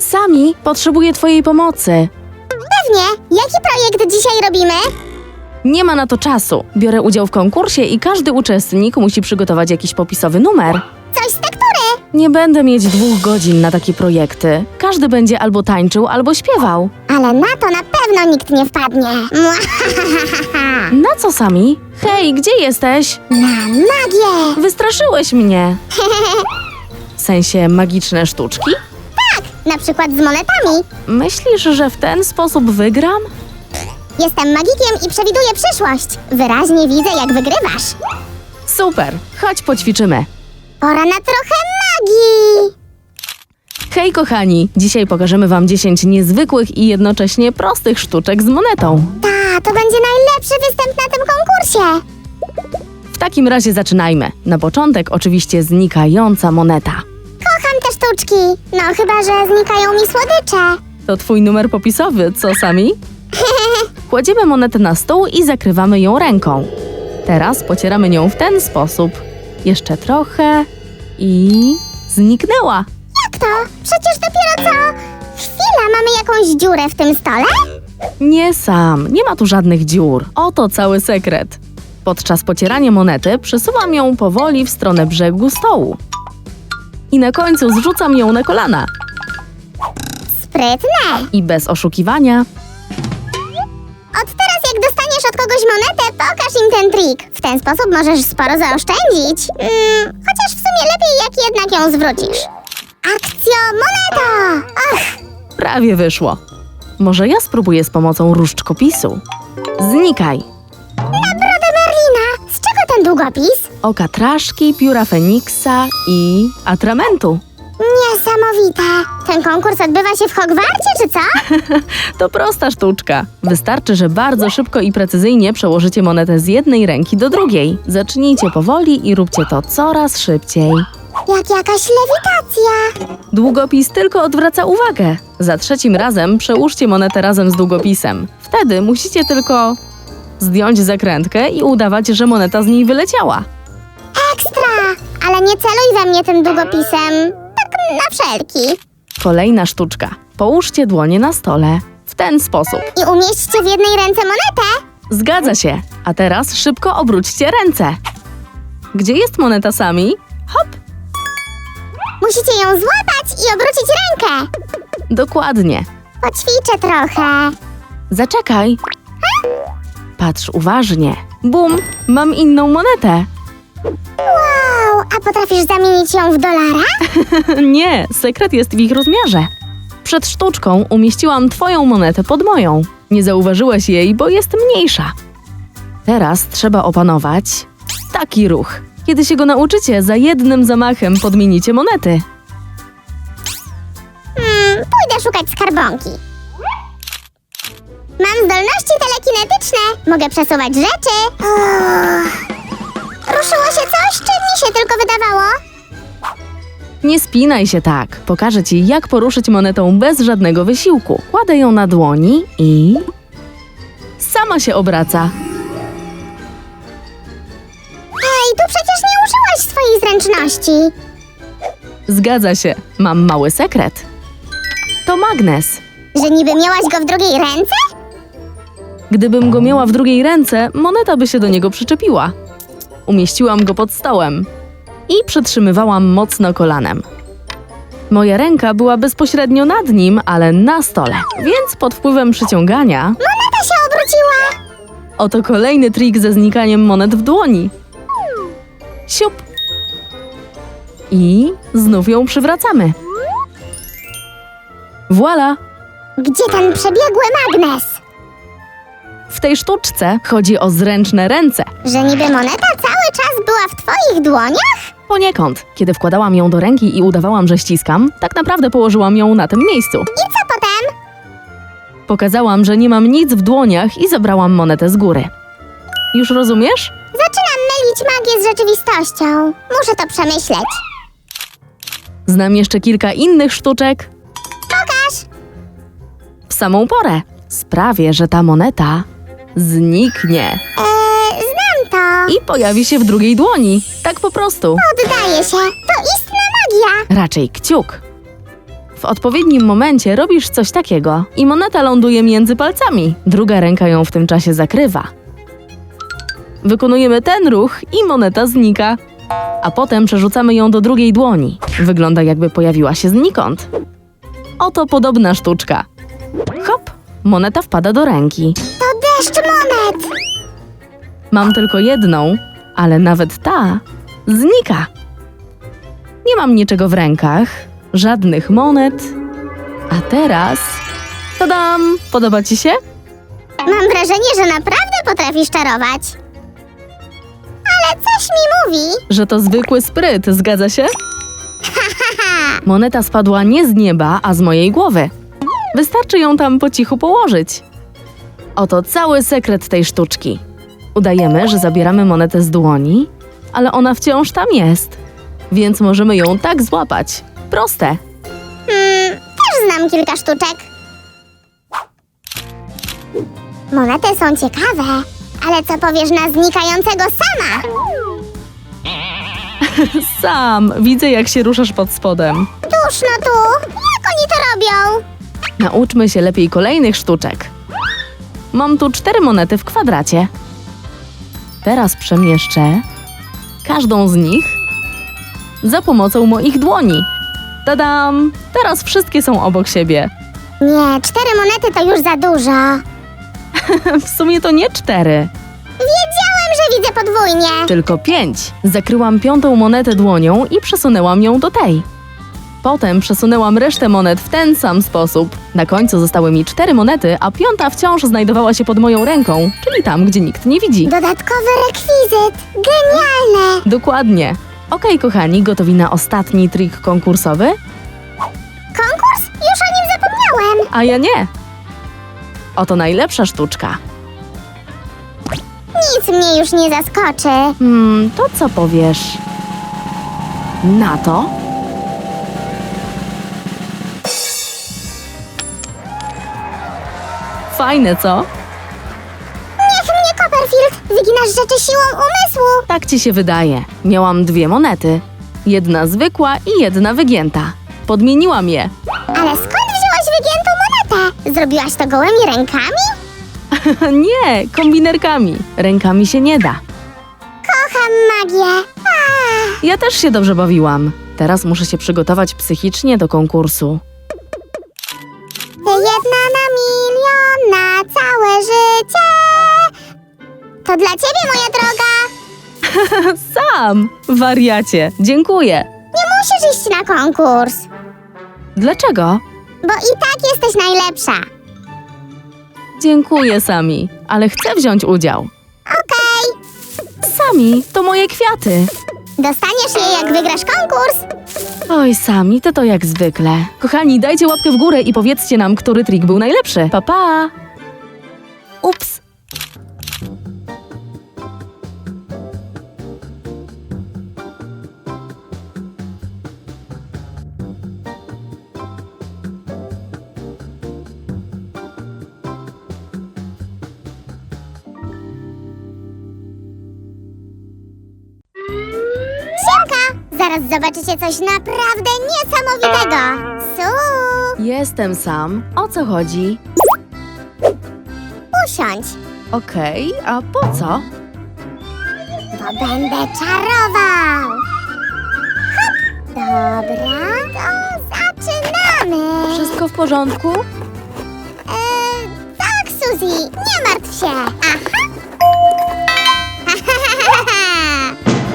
Sami potrzebuję twojej pomocy. Pewnie. Jaki projekt dzisiaj robimy? Nie ma na to czasu. Biorę udział w konkursie i każdy uczestnik musi przygotować jakiś popisowy numer. Coś z tektury. Nie będę mieć dwóch godzin na takie projekty. Każdy będzie albo tańczył, albo śpiewał. Ale na to na pewno nikt nie wpadnie. Na co sami? Hej, gdzie jesteś? Na magię. Wystraszyłeś mnie. W sensie magiczne sztuczki? Na przykład z monetami. Myślisz, że w ten sposób wygram? Jestem magikiem i przewiduję przyszłość. Wyraźnie widzę, jak wygrywasz. Super, chodź poćwiczymy. Pora na trochę magii. Hej kochani, dzisiaj pokażemy wam 10 niezwykłych i jednocześnie prostych sztuczek z monetą. Ta, to będzie najlepszy występ na tym konkursie. W takim razie zaczynajmy. Na początek oczywiście znikająca moneta. Sztuczki. No chyba, że znikają mi słodycze. To twój numer popisowy, co sami? Kładziemy monetę na stół i zakrywamy ją ręką. Teraz pocieramy nią w ten sposób. Jeszcze trochę i zniknęła. Jak to? Przecież dopiero co? Chwila, mamy jakąś dziurę w tym stole? Nie sam, nie ma tu żadnych dziur. Oto cały sekret. Podczas pocierania monety przesuwam ją powoli w stronę brzegu stołu. I na końcu zrzucam ją na kolana. Sprytne. I bez oszukiwania Od teraz jak dostaniesz od kogoś monetę, pokaż im ten trik. W ten sposób możesz sporo zaoszczędzić. Mm, chociaż w sumie lepiej jak jednak ją zwrócisz. Akcja moneta! Ach, prawie wyszło. Może ja spróbuję z pomocą różdżkopisu. Znikaj. Ten długopis? Oka traszki, pióra feniksa i atramentu. Niesamowite! Ten konkurs odbywa się w Hogwarcie, czy co? To prosta sztuczka. Wystarczy, że bardzo szybko i precyzyjnie przełożycie monetę z jednej ręki do drugiej. Zacznijcie powoli i róbcie to coraz szybciej. Jak jakaś lewitacja. Długopis tylko odwraca uwagę. Za trzecim razem przełóżcie monetę razem z długopisem. Wtedy musicie tylko zdjąć zakrętkę i udawać, że moneta z niej wyleciała. Ekstra! Ale nie celuj we mnie tym długopisem. Tak na wszelki. Kolejna sztuczka. Połóżcie dłonie na stole. W ten sposób. I umieśćcie w jednej ręce monetę. Zgadza się. A teraz szybko obróćcie ręce. Gdzie jest moneta sami? Hop! Musicie ją złapać i obrócić rękę. Dokładnie. Poćwiczę trochę. Zaczekaj. Patrz uważnie. Bum! Mam inną monetę. Wow, a potrafisz zamienić ją w dolara? Nie, sekret jest w ich rozmiarze. Przed sztuczką umieściłam twoją monetę pod moją. Nie zauważyłaś jej, bo jest mniejsza. Teraz trzeba opanować taki ruch. Kiedy się go nauczycie, za jednym zamachem podmienicie monety. Hmm, pójdę szukać skarbonki. Mam zdolności telekinetyczne. Mogę przesuwać rzeczy. Uff. Ruszyło się coś, czy mi się tylko wydawało? Nie spinaj się tak. Pokażę ci, jak poruszyć monetą bez żadnego wysiłku. Kładę ją na dłoni i. sama się obraca. Hej, tu przecież nie użyłaś swojej zręczności. Zgadza się, mam mały sekret. To magnes. Że niby miałaś go w drugiej ręce? Gdybym go miała w drugiej ręce, moneta by się do niego przyczepiła. Umieściłam go pod stołem i przytrzymywałam mocno kolanem. Moja ręka była bezpośrednio nad nim, ale na stole, więc pod wpływem przyciągania Moneta się obróciła. oto kolejny trik ze znikaniem monet w dłoni. Siup. I znów ją przywracamy. Voila! Gdzie ten przebiegły magnes? W tej sztuczce chodzi o zręczne ręce. Że niby moneta cały czas była w twoich dłoniach? Poniekąd, kiedy wkładałam ją do ręki i udawałam, że ściskam, tak naprawdę położyłam ją na tym miejscu. I co potem? Pokazałam, że nie mam nic w dłoniach i zabrałam monetę z góry. Już rozumiesz? Zaczynam mylić magię z rzeczywistością. Muszę to przemyśleć. Znam jeszcze kilka innych sztuczek Pokaż. w samą porę. Sprawię, że ta moneta zniknie Eee, znam to. i pojawi się w drugiej dłoni. Tak po prostu. Oddaję się. To istna magia. Raczej kciuk. W odpowiednim momencie robisz coś takiego i moneta ląduje między palcami. Druga ręka ją w tym czasie zakrywa. Wykonujemy ten ruch i moneta znika. A potem przerzucamy ją do drugiej dłoni. Wygląda jakby pojawiła się znikąd. Oto podobna sztuczka. Hop, moneta wpada do ręki. To! Mam tylko jedną, ale nawet ta znika. Nie mam niczego w rękach, żadnych monet. A teraz. Tadam! Podoba ci się? Mam wrażenie, że naprawdę potrafisz czarować. Ale coś mi mówi. Że to zwykły spryt, zgadza się? Moneta spadła nie z nieba, a z mojej głowy. Wystarczy ją tam po cichu położyć. Oto cały sekret tej sztuczki. Udajemy, że zabieramy monetę z dłoni, ale ona wciąż tam jest. Więc możemy ją tak złapać. Proste. Hmm, też znam kilka sztuczek. Monety są ciekawe, ale co powiesz na znikającego sama? Sam widzę, jak się ruszasz pod spodem. Tuż no tu, jak oni to robią? Nauczmy się lepiej kolejnych sztuczek. Mam tu cztery monety w kwadracie. Teraz przemieszczę każdą z nich za pomocą moich dłoni. Tadam! Teraz wszystkie są obok siebie. Nie, cztery monety to już za dużo. W sumie to nie cztery, Wiedziałem, że widzę podwójnie. tylko pięć. Zakryłam piątą monetę dłonią i przesunęłam ją do tej. Potem przesunęłam resztę monet w ten sam sposób. Na końcu zostały mi cztery monety, a piąta wciąż znajdowała się pod moją ręką, czyli tam, gdzie nikt nie widzi. Dodatkowy rekwizyt. Genialne. Dokładnie. Okej, kochani, gotowi na ostatni trik konkursowy? Konkurs? Już o nim zapomniałem. A ja nie. Oto najlepsza sztuczka. Nic mnie już nie zaskoczy. Hmm, to co powiesz? Na to? Fajne, co? Niech mnie, Copperfield. Wyginasz rzeczy siłą umysłu. Tak ci się wydaje. Miałam dwie monety. Jedna zwykła i jedna wygięta. Podmieniłam je. Ale skąd wzięłaś wygiętą monetę? Zrobiłaś to gołymi rękami? nie, kombinerkami. Rękami się nie da. Kocham magię. Ja też się dobrze bawiłam. Teraz muszę się przygotować psychicznie do konkursu. To dla ciebie, moja droga. Sam! Wariacie, dziękuję. Nie musisz iść na konkurs, Dlaczego? bo i tak jesteś najlepsza. Dziękuję, Sami, ale chcę wziąć udział. Okej, Sami, to moje kwiaty. dostaniesz je, jak wygrasz konkurs. Oj, Sami, to to jak zwykle. Kochani, dajcie łapkę w górę i powiedzcie nam, który trik był najlepszy. Pa, pa! Ups! Zaraz zobaczycie coś naprawdę niesamowitego. Su, Jestem Sam. O co chodzi? usiądź, Okej, a po co? bo będę czarował. Hop, dobra, to zaczynamy. Wszystko w porządku? E, tak, Suzy, nie martw się. Aha.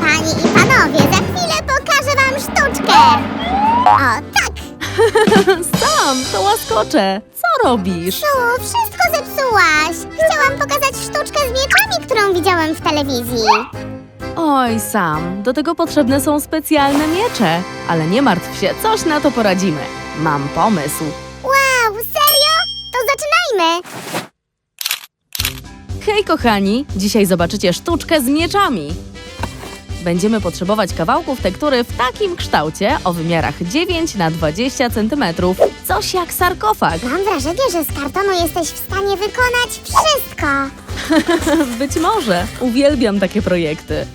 Panie i panowie, sztuczkę. O, tak, Sam, to łaskocze. Co robisz? Su, wszystko zepsułaś. Chciałam pokazać sztuczkę z mieczami, którą widziałem w telewizji. Oj, Sam, do tego potrzebne są specjalne miecze. Ale nie martw się, coś na to poradzimy. Mam pomysł. Wow, serio? To zaczynajmy. Hej, kochani! Dzisiaj zobaczycie sztuczkę z mieczami. Będziemy potrzebować kawałków tektury w takim kształcie o wymiarach 9 na 20 cm. Coś jak sarkofag. Mam wrażenie, że z kartonu jesteś w stanie wykonać wszystko. Być może. Uwielbiam takie projekty.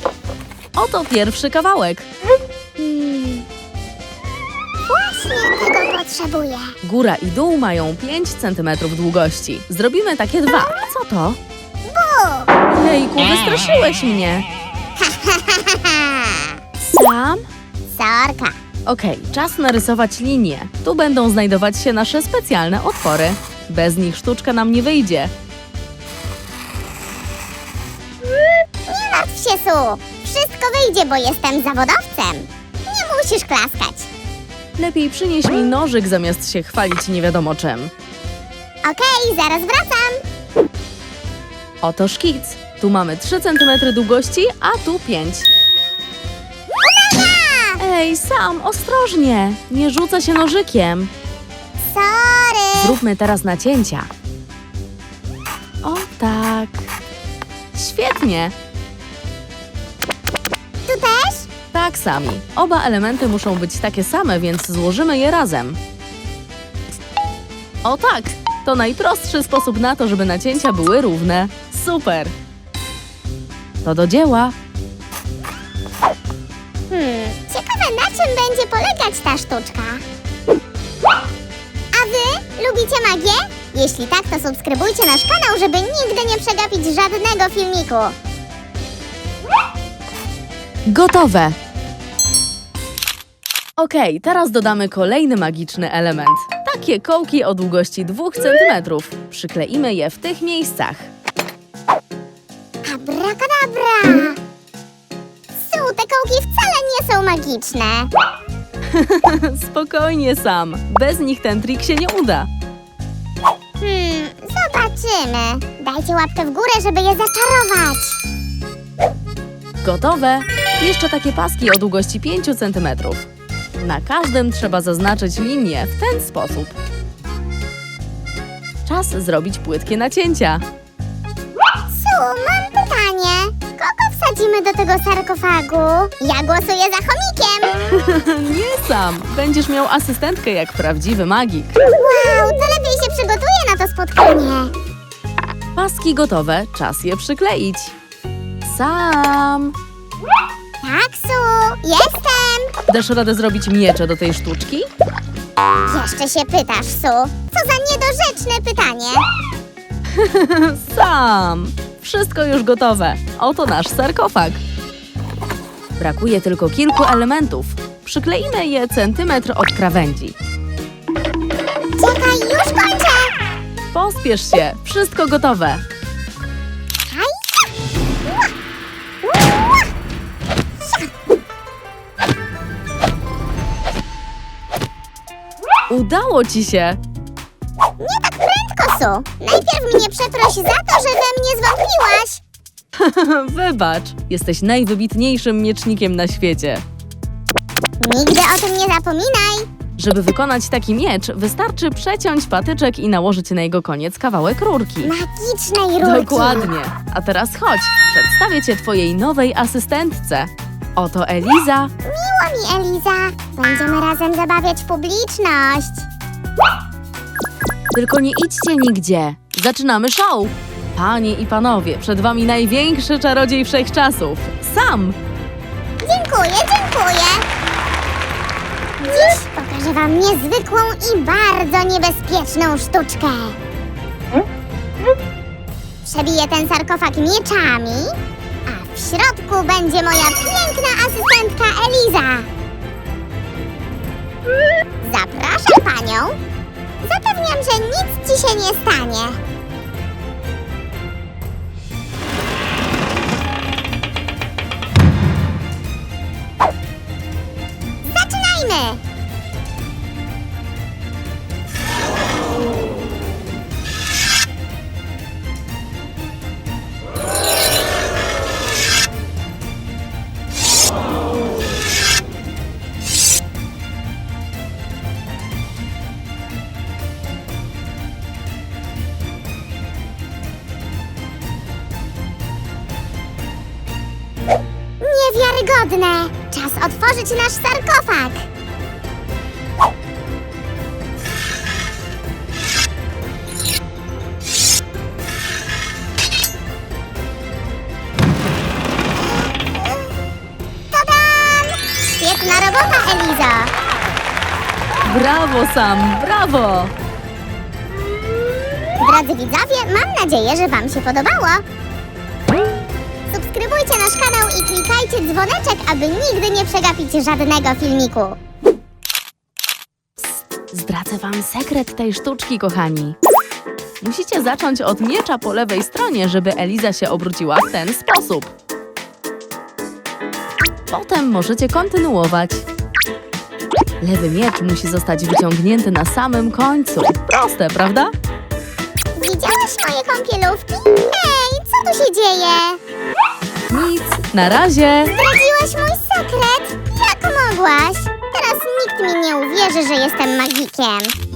Oto pierwszy kawałek. Właśnie tego potrzebuję. Góra i dół mają 5 cm długości. Zrobimy takie dwa. Co to? Bu! Jejku, wystraszyłeś mnie. Sam? Sorka. Okej, czas narysować linie. Tu będą znajdować się nasze specjalne otwory. Bez nich sztuczka nam nie wyjdzie. Nie martw się, Su. Wszystko wyjdzie, bo jestem zawodowcem. Nie musisz klaskać. Lepiej przynieś mi nożyk zamiast się chwalić nie wiadomo czym. Okej, zaraz wracam. Oto szkic. Tu mamy 3 cm długości, a tu 5. Uwaga! Ej, Sam, ostrożnie! Nie rzuca się nożykiem. Sorry. Zróbmy teraz nacięcia. O tak. Świetnie. Tu też? Tak, Sami. Oba elementy muszą być takie same, więc złożymy je razem. O tak! To najprostszy sposób na to, żeby nacięcia były równe. Super! To do dzieła. Hmm, ciekawe na czym będzie polegać ta sztuczka. A wy lubicie magię? Jeśli tak, to subskrybujcie nasz kanał, żeby nigdy nie przegapić żadnego filmiku. Gotowe! Okej, teraz dodamy kolejny magiczny element. Takie kołki o długości 2 cm. Przykleimy je w tych miejscach. Abracadabra! Su, te kołki wcale nie są magiczne. Spokojnie, Sam. Bez nich ten trik się nie uda. Hmm, zobaczymy. Dajcie łapkę w górę, żeby je zaczarować. Gotowe! Jeszcze takie paski o długości 5 cm. Na każdym trzeba zaznaczyć linię w ten sposób. Czas zrobić płytkie nacięcia. Su, mam pytanie. Kogo wsadzimy do tego sarkofagu? Ja głosuję za chomikiem. Nie sam! Będziesz miał asystentkę jak prawdziwy magik. Wow, to lepiej się przygotuję na to spotkanie. Paski gotowe, czas je przykleić. Sam! Tak, Su, jestem. Dasz radę zrobić miecze do tej sztuczki? Jeszcze się pytasz, Su. Co za niedorzeczne pytanie. Sam! Wszystko już gotowe. Oto nasz sarkofag. Brakuje tylko kilku elementów. Przykleimy je centymetr od krawędzi. Czekaj, już kończę. Pospiesz się, wszystko gotowe. Udało ci się! Nie tak prędko, Su. Najpierw mnie przeproś za to, że we mnie zwątpiłaś. Wybacz, jesteś najwybitniejszym miecznikiem na świecie. Nigdy o tym nie zapominaj. Żeby wykonać taki miecz, wystarczy przeciąć patyczek i nałożyć na jego koniec kawałek rurki. Magicznej rurki. Dokładnie. A teraz chodź, przedstawię cię twojej nowej asystentce. Oto Eliza. Miło mi, Eliza. Będziemy razem zabawiać publiczność. Tylko nie idźcie nigdzie. Zaczynamy show. Panie i panowie, przed wami największy czarodziej wszechczasów. Sam! Dziękuję, dziękuję. Dziś pokażę wam niezwykłą i bardzo niebezpieczną sztuczkę. Przebiję ten sarkofag mieczami, a w środku będzie moja piękna asystentka Eliza. Zapraszam panią. Zapewniam, że nic ci się nie stanie. Niewiarygodne! Czas otworzyć nasz sarkofag! Tadam! Świetna robota, Eliza! Brawo, Sam, brawo! Drodzy widzowie, mam nadzieję, że Wam się podobało. Subskrybujcie nasz kanał i klikajcie dzwoneczek, aby nigdy nie przegapić żadnego filmiku. Zdradzę wam sekret tej sztuczki, kochani. Musicie zacząć od miecza po lewej stronie, żeby Eliza się obróciła w ten sposób. Potem możecie kontynuować. Lewy miecz musi zostać wyciągnięty na samym końcu. Proste, prawda? Widziałaś moje kąpielówki? Ej, co tu się dzieje? Na razie. Zdradziłaś mój sekret? Jak mogłaś? Teraz nikt mi nie uwierzy, że jestem magikiem.